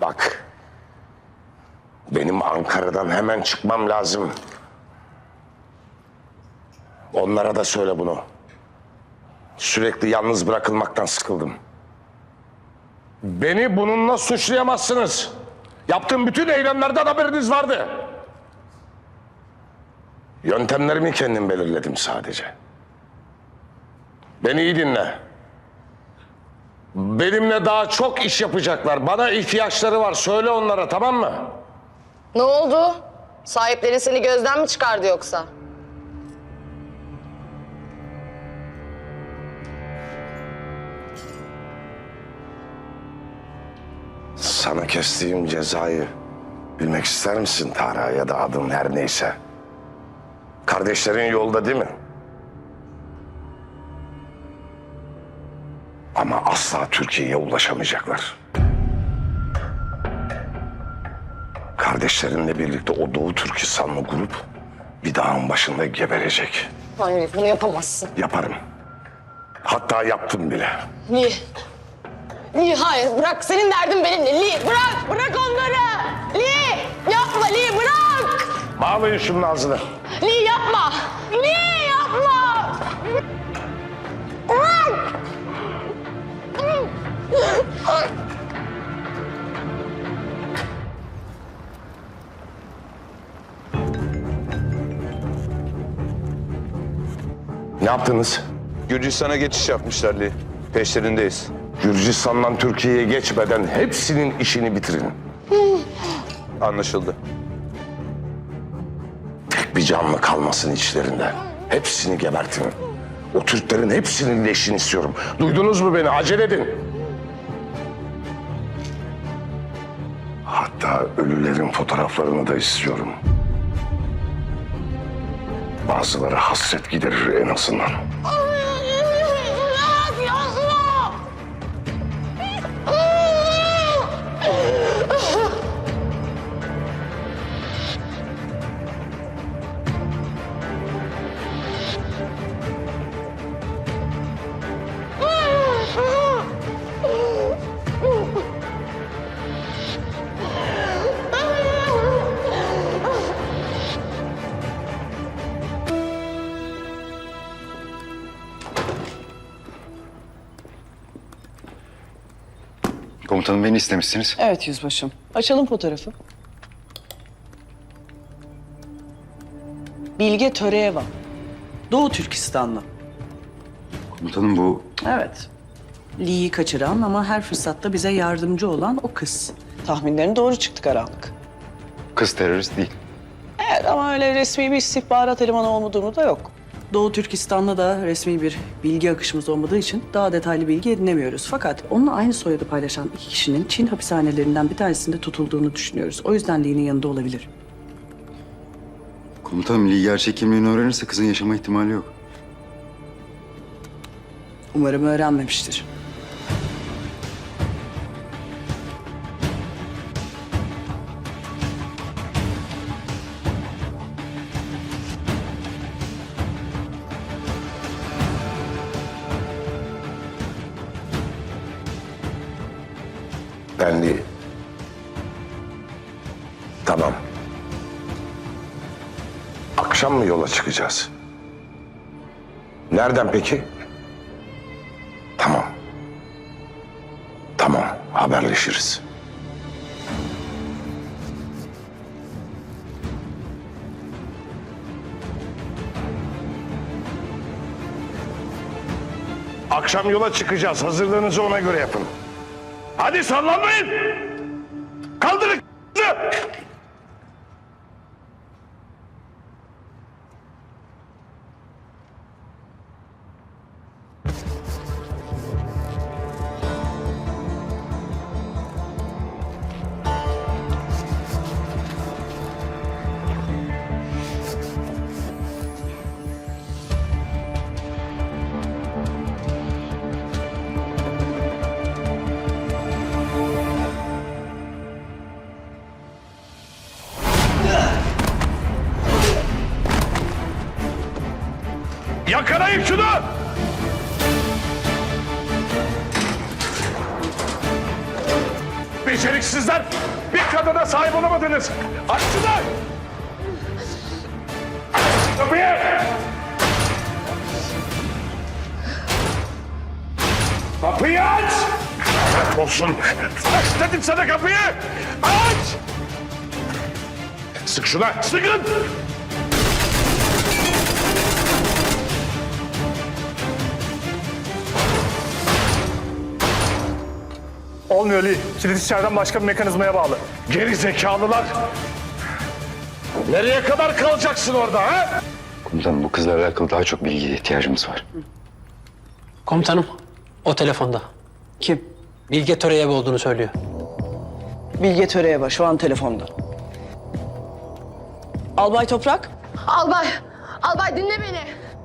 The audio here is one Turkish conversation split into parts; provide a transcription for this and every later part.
Bak. Benim Ankara'dan hemen çıkmam lazım. Onlara da söyle bunu. Sürekli yalnız bırakılmaktan sıkıldım. Beni bununla suçlayamazsınız. Yaptığım bütün eylemlerden haberiniz vardı. Yöntemlerimi kendim belirledim sadece. Beni iyi dinle. Benimle daha çok iş yapacaklar. Bana ihtiyaçları var. Söyle onlara tamam mı? Ne oldu? Sahiplerin seni gözden mi çıkardı yoksa? Sana kestiğim cezayı bilmek ister misin Tara ya da adın her neyse? Kardeşlerin yolda değil mi? Asla Türkiye'ye ulaşamayacaklar. Kardeşlerinle birlikte o Doğu Türkistanlı grup bir dağın başında geberecek. Hayır bunu yapamazsın. Yaparım. Hatta yaptım bile. Lee. Lee hayır bırak senin derdin benimle. Lee bırak bırak onları. Lee yapma Lee bırak. Bağlayın şunun ağzını. Lee yapma. Ne yaptınız? Gürcistan'a geçiş yapmışlar Lee. Peşlerindeyiz. Gürcistan'dan Türkiye'ye geçmeden hepsinin işini bitirin. Anlaşıldı. Tek bir canlı kalmasın içlerinde. Hepsini gebertin. O Türklerin hepsinin leşini istiyorum. Duydunuz mu beni? Acele edin. Hatta ölülerin fotoğraflarını da istiyorum. Bazıları hasret giderir en azından. Ne Komutanım beni istemişsiniz. Evet yüzbaşım. Açalım fotoğrafı. Bilge Töreyeva. Doğu Türkistanlı. Komutanım bu Evet. Lee'yi kaçıran ama her fırsatta bize yardımcı olan o kız. Tahminlerin doğru çıktı karanlık. kız terörist değil. Evet ama öyle resmi bir istihbarat elemanı olmadığını da yok. Doğu Türkistan'da da resmi bir bilgi akışımız olmadığı için daha detaylı bilgi edinemiyoruz. Fakat onunla aynı soyadı paylaşan iki kişinin Çin hapishanelerinden bir tanesinde tutulduğunu düşünüyoruz. O yüzden Lee'nin yanında olabilir. Komutanım Lee gerçek kimliğini öğrenirse kızın yaşama ihtimali yok. Umarım öğrenmemiştir. Çıkacağız? Nereden peki? Tamam. Tamam, haberleşiriz. Akşam yola çıkacağız. Hazırlığınızı ona göre yapın. Hadi sallanmayın. Kaldırın. Kapıyı aç! Olsun! Aç dedim sana kapıyı! Aç! Sık şuna! Sıkın! Olmuyor Lee. Kilit içeriden başka bir mekanizmaya bağlı. Geri zekalılar! Nereye kadar kalacaksın orada ha? Komutanım bu kızla alakalı daha çok bilgiye ihtiyacımız var. Komutanım, o telefonda. Kim? Bilge Töreyev olduğunu söylüyor. Bilge Töreyeva şu an telefonda. Albay Toprak. Albay, albay dinle beni.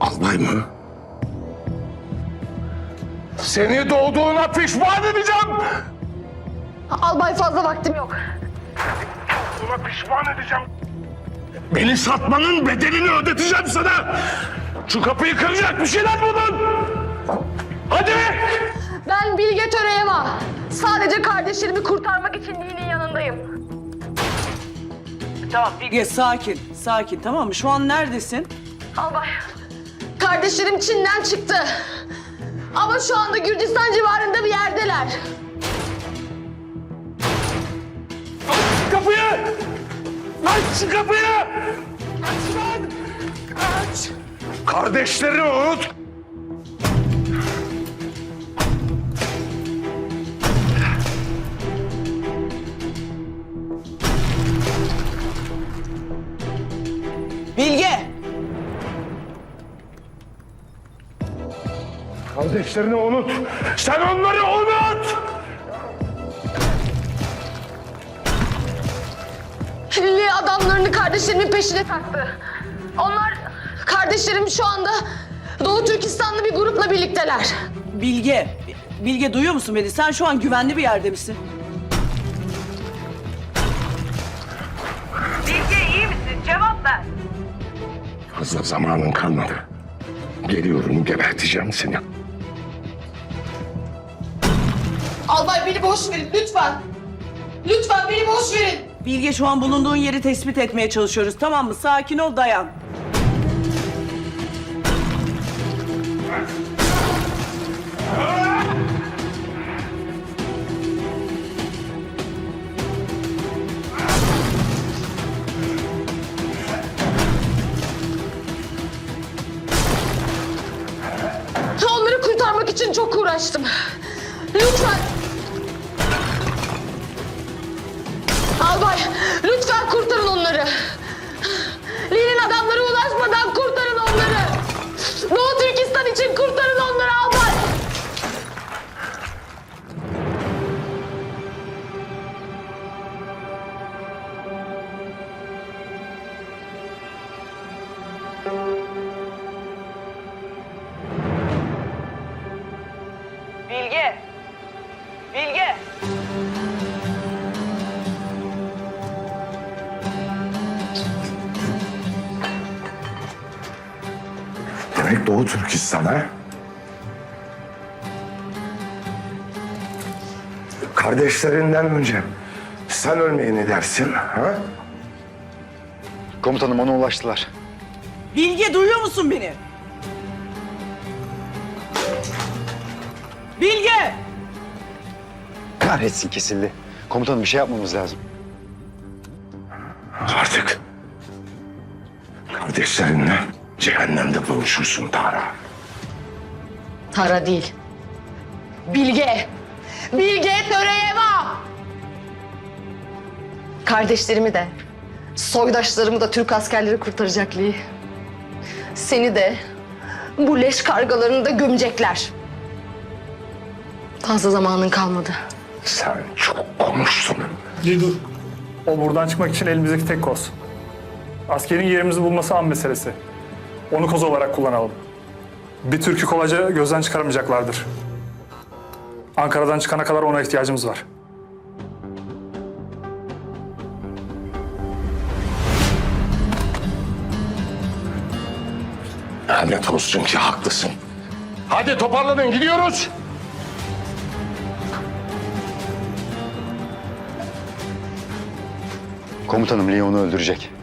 Albay mı? Seni doğduğuna pişman edeceğim! Albay fazla vaktim yok. Buna pişman edeceğim. Beni satmanın bedelini ödeteceğim sana. Şu kapıyı kıracak bir şeyler bulun. Hadi. Ben Bilge Töreyeva. Sadece kardeşlerimi kurtarmak için Lee'nin yanındayım. Tamam Bilge sakin, sakin tamam mı? Şu an neredesin? Albay. Kardeşlerim Çin'den çıktı. Ama şu anda Gürcistan civarında bir yerdeler. Aç kapıyı. Aç şu kapıyı. Aç lan. Aç. Kardeşleri unut. Kardeşlerini unut. Sen onları unut. Lee adamlarını kardeşlerimin peşine taktı. Onlar kardeşlerim şu anda Doğu Türkistanlı bir grupla birlikteler. Bilge! Bilge duyuyor musun beni? Sen şu an güvenli bir yerde misin? Fazla zamanın kalmadı. Geliyorum geberteceğim seni. Albay beni boş verin lütfen. Lütfen beni boş verin. Bilge şu an bulunduğun yeri tespit etmeye çalışıyoruz tamam mı? Sakin ol dayan. Onları kurtarmak için çok uğraştım. Lütfen. Doğu Türkistan ha? Kardeşlerinden önce sen ölmeye ne dersin ha? Komutanım ona ulaştılar. Bilge duyuyor musun beni? Bilge! Kahretsin kesildi. Komutanım bir şey yapmamız lazım. Artık kardeşlerinle cehennemde buluşursun Tara. Tara değil. Bilge. Bilge Töreyeva. Kardeşlerimi de, soydaşlarımı da Türk askerleri kurtaracak Lee. Seni de, bu leş kargalarını da gömecekler. Fazla zamanın kalmadı. Sen çok konuştun. Lee dur. O buradan çıkmak için elimizdeki tek koz. Askerin yerimizi bulması an meselesi. Onu koz olarak kullanalım. Bir Türk'ü kolayca gözden çıkaramayacaklardır. Ankara'dan çıkana kadar ona ihtiyacımız var. Lanet olsun ki haklısın. Hadi toparlanın gidiyoruz. Komutanım Lee onu öldürecek.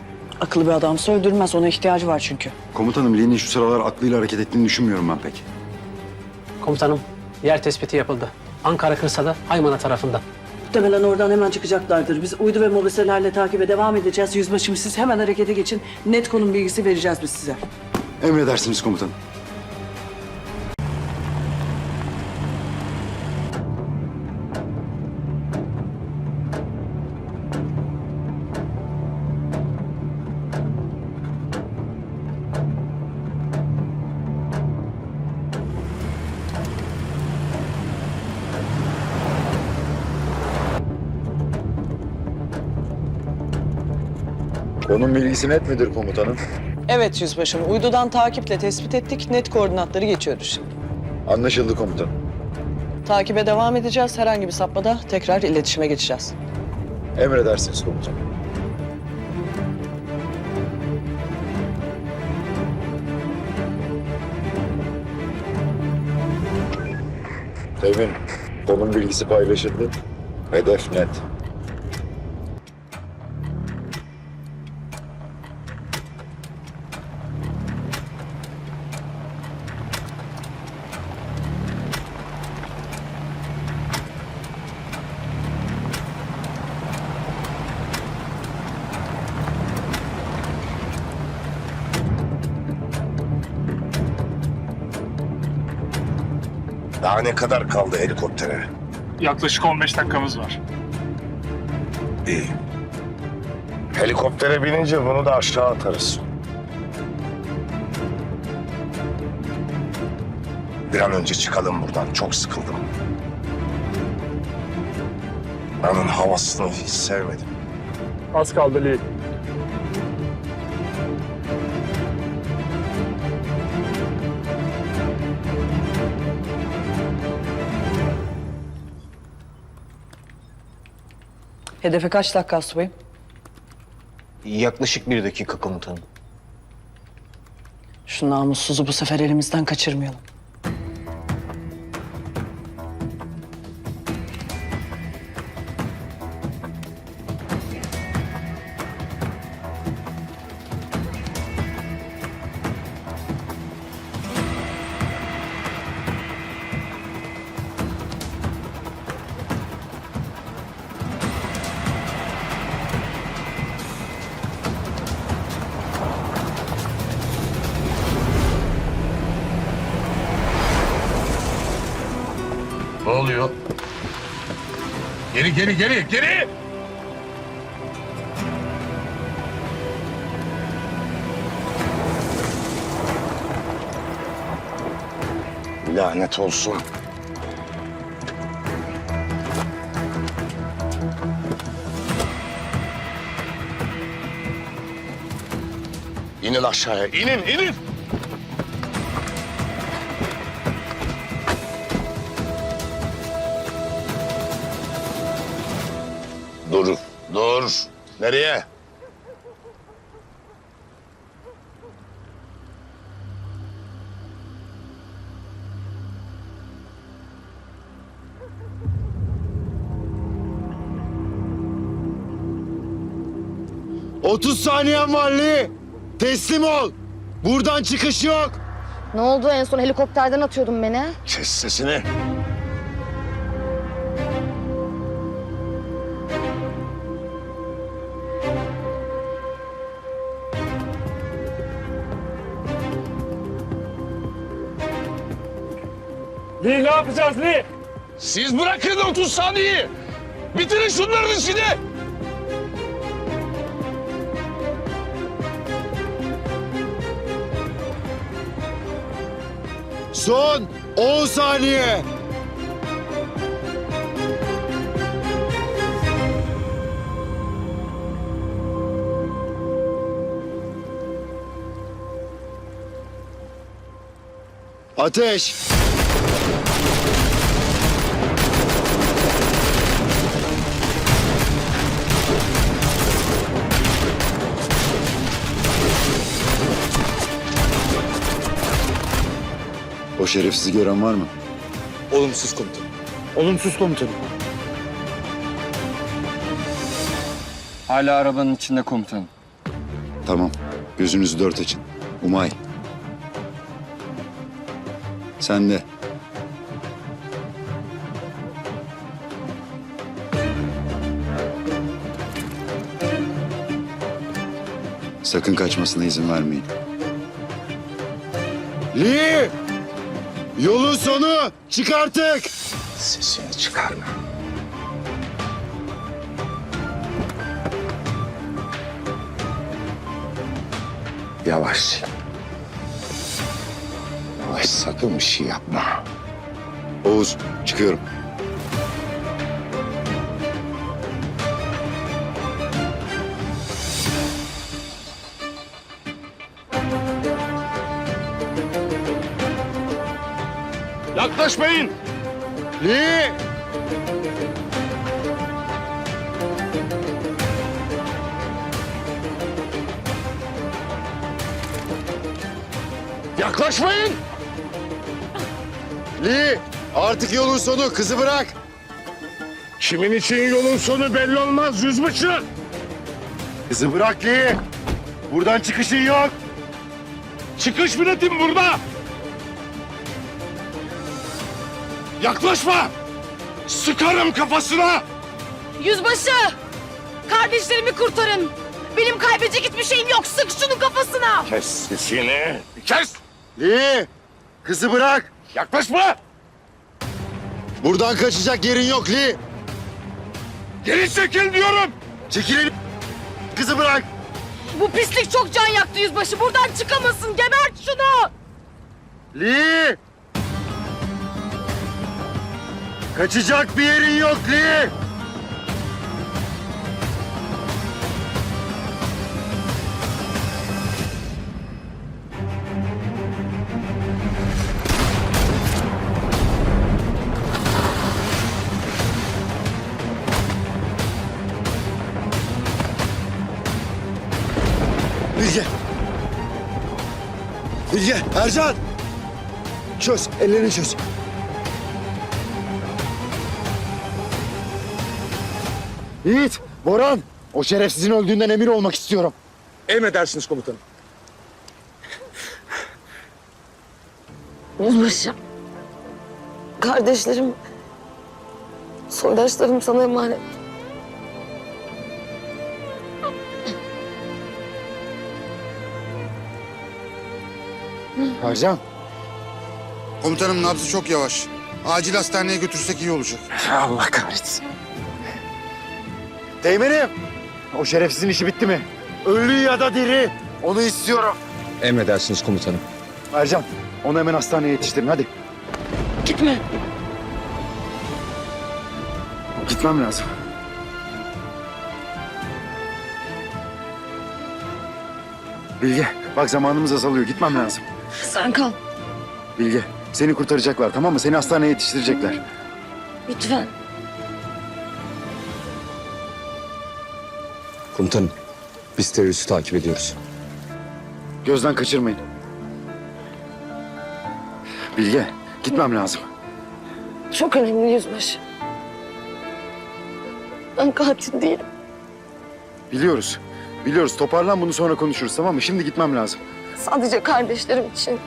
Akıllı bir adamsa öldürmez. Ona ihtiyacı var çünkü. Komutanım Lee'nin şu sıralar aklıyla hareket ettiğini düşünmüyorum ben pek. Komutanım yer tespiti yapıldı. Ankara Kırsalı Haymana tarafından. Muhtemelen oradan hemen çıkacaklardır. Biz uydu ve mobiselerle takibe devam edeceğiz. Yüzbaşım siz hemen harekete geçin. Net konum bilgisi vereceğiz biz size. Emredersiniz komutanım. Bilgisi net midir komutanım? Evet yüzbaşım. Uydudan takiple tespit ettik. Net koordinatları geçiyoruz şimdi. Anlaşıldı komutanım. Takibe devam edeceğiz. Herhangi bir sapmada tekrar iletişime geçeceğiz. Emredersiniz komutanım. Temin, konum bilgisi paylaşıldı. Hedef net. Daha ne kadar kaldı helikoptere? Yaklaşık 15 dakikamız var. İyi. Helikoptere binince bunu da aşağı atarız. Bir an önce çıkalım buradan. Çok sıkıldım. Buranın havasını hiç sevmedim. Az kaldı Lee. Hedefe kaç dakika subayım? Yaklaşık bir dakika komutanım. Şu namussuzu bu sefer elimizden kaçırmayalım. Oluyor? Geri geri geri geri! Lanet olsun. İnin aşağıya, inin, inin! Nereye? saniyen var Lee. Teslim ol. Buradan çıkış yok. Ne oldu en son helikopterden atıyordun beni? Kes sesini. Ne yapacağız Lee? Siz bırakın 30 saniyeyi. Bitirin şunların işini. Son 10 saniye. Ateş. O şerefsizi gören var mı? Olumsuz komutanım. Olumsuz komutanım. Hala arabanın içinde komutanım. Tamam. Gözünüzü dört açın. Umay. Sen de. Sakın kaçmasına izin vermeyin. Lee! Yolun sonu. Çık artık. Sesini çıkarma. Yavaş. Yavaş sakın bir şey yapma. Oğuz çıkıyorum. Yaklaşmayın. Lee! Yaklaşmayın. Lee! Artık yolun sonu. Kızı bırak. Kimin için yolun sonu belli olmaz yüzbaşı. Kızı bırak Lee. Buradan çıkışın yok. Çıkış biletim burada. Yaklaşma. Sıkarım kafasına. Yüzbaşı! Kardeşlerimi kurtarın. Benim kaybedecek hiçbir şeyim yok. Sık şunun kafasına. Kes sesini. Kes. Lee! Kızı bırak. Yaklaşma. Buradan kaçacak yerin yok Lee. Geri çekil diyorum. Çekilin. Kızı bırak. Bu pislik çok can yaktı yüzbaşı. Buradan çıkamasın. Gebert şunu. Lee! Kaçacak bir yerin yok Lee. Bilge. Bilge, Ercan. Çöz, ellerini çöz. Yiğit, Boran. O şerefsizin öldüğünden emin olmak istiyorum. Emredersiniz komutanım. Yüzbaşı. Kardeşlerim, soydaşlarım sana emanet. Ercan. Komutanım nabzı çok yavaş. Acil hastaneye götürsek iyi olacak. Allah kahretsin. Teğmenim. O şerefsizin işi bitti mi? Ölü ya da diri. Onu istiyorum. Emredersiniz komutanım. Ercan, onu hemen hastaneye yetiştirin hadi. Gitme. Gitmem lazım. Bilge, bak zamanımız azalıyor. Gitmem lazım. Sen kal. Bilge, seni kurtaracaklar tamam mı? Seni hastaneye yetiştirecekler. Lütfen. Komutanım, biz teröristi takip ediyoruz. Gözden kaçırmayın. Bilge, gitmem lazım. Çok önemli yüzbaşı. Ben katil değilim. Biliyoruz. Biliyoruz. Toparlan bunu sonra konuşuruz tamam mı? Şimdi gitmem lazım. Sadece kardeşlerim için.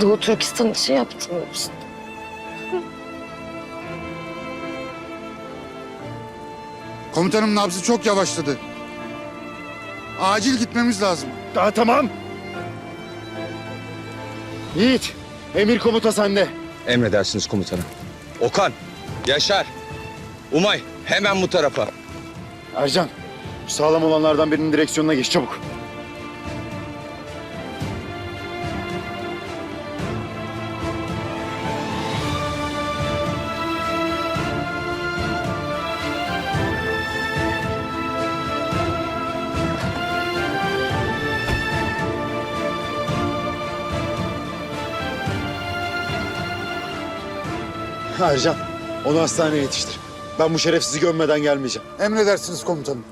Doğu Türkistan için yaptım hepsini. Komutanım nabzı çok yavaşladı. Acil gitmemiz lazım. Daha tamam. Yiğit, emir komuta sende. Emredersiniz komutanım. Okan, Yaşar, Umay hemen bu tarafa. Ercan, şu sağlam olanlardan birinin direksiyonuna geç çabuk. Ercan, onu hastaneye yetiştir. Ben bu şerefsizi gömmeden gelmeyeceğim. Emredersiniz komutanım.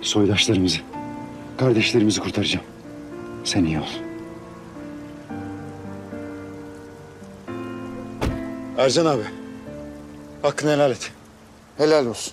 Soydaşlarımızı, kardeşlerimizi kurtaracağım. Sen iyi ol. Ercan abi, Hakkını helal et. Helal olsun.